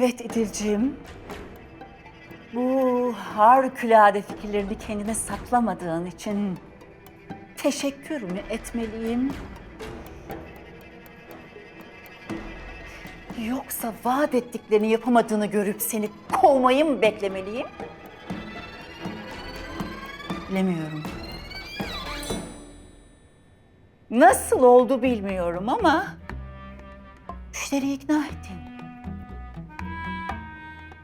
Evet İdil'ciğim. Bu harikulade fikirlerini kendine saklamadığın için teşekkür mü etmeliyim? Yoksa vaat ettiklerini yapamadığını görüp seni kovmayı mı beklemeliyim? Bilemiyorum. Nasıl oldu bilmiyorum ama müşteriyi ikna ettin.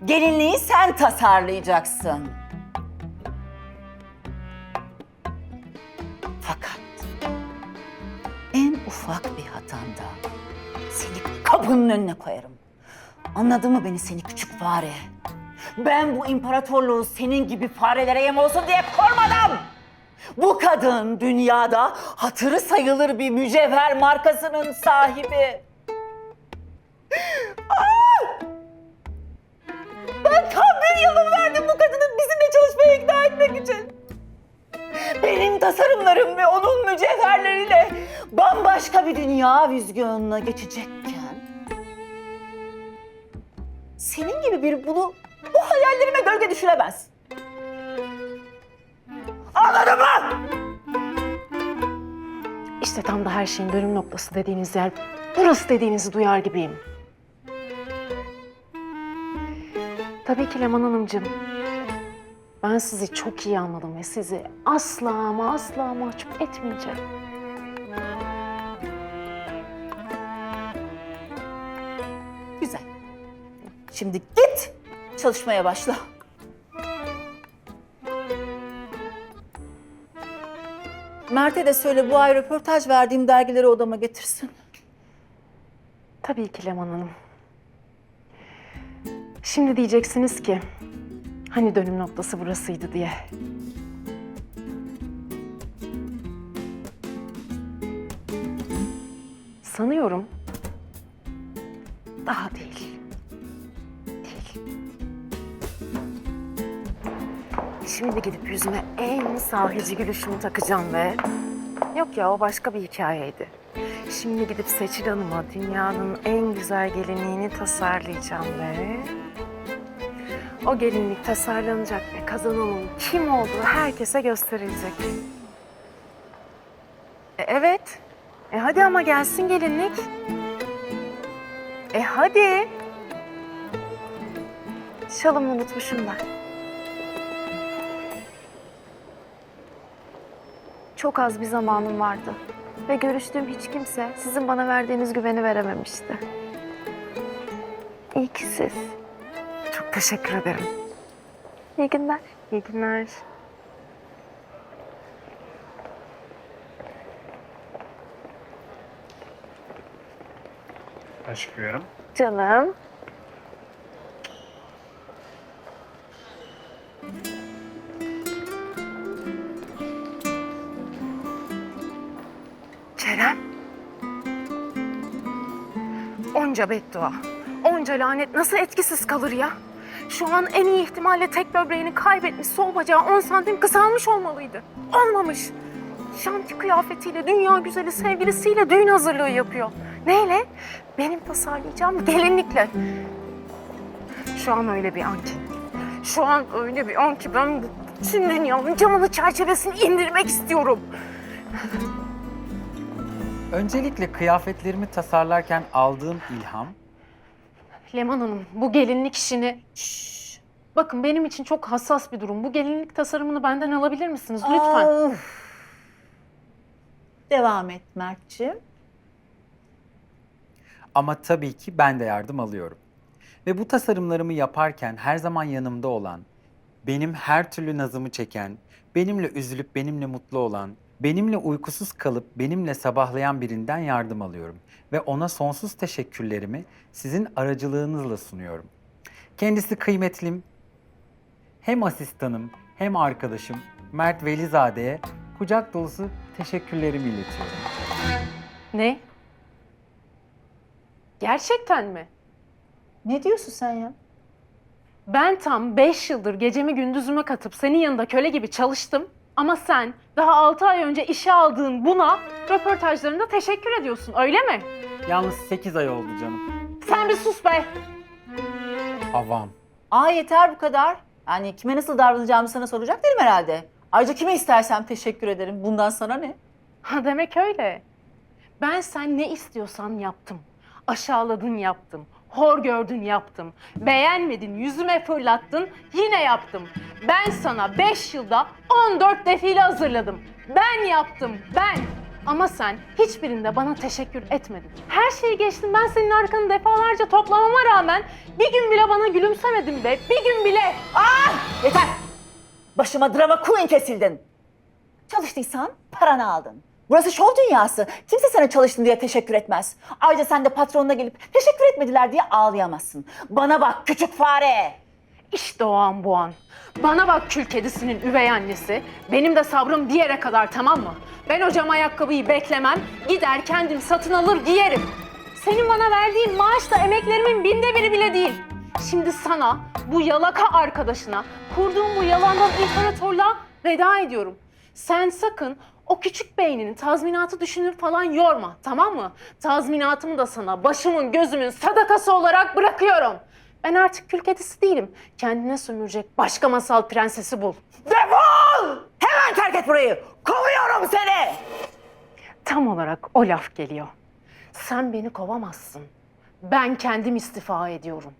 Gelinliği sen tasarlayacaksın. Fakat en ufak bir hatanda seni kapının önüne koyarım. Anladın mı beni seni küçük fare? Ben bu imparatorluğu senin gibi farelere yem olsun diye kormadım. Bu kadın dünyada hatırı sayılır bir mücevher markasının sahibi. Bir dünya vizyonuna geçecekken... ...senin gibi bir bunu bu hayallerime gölge düşüremez. Anladın mı? İşte tam da her şeyin dönüm noktası dediğiniz yer burası dediğinizi duyar gibiyim. Tabii ki Leman Hanımcığım. Ben sizi çok iyi anladım ve sizi asla ama asla mahcup etmeyeceğim. Şimdi git çalışmaya başla. Mert'e de söyle bu ay röportaj verdiğim dergileri odama getirsin. Tabii ki Leman Hanım. Şimdi diyeceksiniz ki hani dönüm noktası burasıydı diye. Sanıyorum daha değil. Şimdi gidip yüzüme en sahici gülüşümü takacağım ve... Yok ya o başka bir hikayeydi. Şimdi gidip Seçil Hanım'a dünyanın en güzel gelinliğini tasarlayacağım ve... O gelinlik tasarlanacak ve kazananın kim olduğu herkese gösterilecek. E, evet. E hadi ama gelsin gelinlik. E hadi. Şalımı unutmuşum ben. Çok az bir zamanım vardı. Ve görüştüğüm hiç kimse sizin bana verdiğiniz güveni verememişti. İyi ki siz. Çok teşekkür ederim. İyi günler. İyi günler. Aşkım. Canım. Onca beddua, onca lanet nasıl etkisiz kalır ya? Şu an en iyi ihtimalle tek böbreğini kaybetmiş, sol bacağı 10 santim kısalmış olmalıydı. Olmamış. Şanti kıyafetiyle, dünya güzeli sevgilisiyle düğün hazırlığı yapıyor. Neyle? Benim tasarlayacağım gelinlikle. Şu an öyle bir an ki. Şu an öyle bir an ki ben bütün dünyanın camını çerçevesini indirmek istiyorum. Öncelikle kıyafetlerimi tasarlarken aldığım ilham Leman Hanım, bu gelinlik işini... Şşş. Bakın benim için çok hassas bir durum. Bu gelinlik tasarımını benden alabilir misiniz lütfen? Of. Devam et Mert'ciğim. ama tabii ki ben de yardım alıyorum. Ve bu tasarımlarımı yaparken her zaman yanımda olan, benim her türlü nazımı çeken, benimle üzülüp benimle mutlu olan, benimle uykusuz kalıp benimle sabahlayan birinden yardım alıyorum. Ve ona sonsuz teşekkürlerimi sizin aracılığınızla sunuyorum. Kendisi kıymetlim, hem asistanım hem arkadaşım Mert Velizade'ye kucak dolusu teşekkürlerimi iletiyorum. Ne? Gerçekten mi? Ne diyorsun sen ya? Ben tam beş yıldır gecemi gündüzüme katıp senin yanında köle gibi çalıştım. Ama sen daha altı ay önce işe aldığın buna röportajlarında teşekkür ediyorsun öyle mi? Yalnız 8 ay oldu canım. Sen bir sus be! Avam. Aa yeter bu kadar. Yani kime nasıl davranacağımı sana soracak değilim herhalde. Ayrıca kime istersem teşekkür ederim. Bundan sana ne? Ha demek öyle. Ben sen ne istiyorsan yaptım. Aşağıladın yaptım. Hor gördün yaptım. Beğenmedin yüzüme fırlattın yine yaptım. Ben sana 5 yılda 14 defile hazırladım. Ben yaptım ben. Ama sen hiçbirinde bana teşekkür etmedin. Her şeyi geçtim ben senin arkanı defalarca toplamama rağmen bir gün bile bana gülümsemedin be. Bir gün bile. Yeter! Başıma drama queen kesildin. Çalıştıysan paranı aldın. Burası şov dünyası. Kimse sana çalıştın diye teşekkür etmez. Ayrıca sen de patronuna gelip teşekkür etmediler diye ağlayamazsın. Bana bak küçük fare. İşte o an bu an. Bana bak kül kedisinin üvey annesi. Benim de sabrım bir yere kadar tamam mı? Ben hocam ayakkabıyı beklemem. Gider kendim satın alır giyerim. Senin bana verdiğin maaş da emeklerimin binde biri bile değil. Şimdi sana, bu yalaka arkadaşına, kurduğum bu yalandan imparatorluğa veda ediyorum. Sen sakın o küçük beynini tazminatı düşünür falan yorma tamam mı? Tazminatımı da sana başımın gözümün sadakası olarak bırakıyorum. Ben artık kül kedisi değilim. Kendine sömürecek başka masal prensesi bul. Defol! Hemen terk et burayı. Kovuyorum seni. Tam olarak o laf geliyor. Sen beni kovamazsın. Ben kendim istifa ediyorum.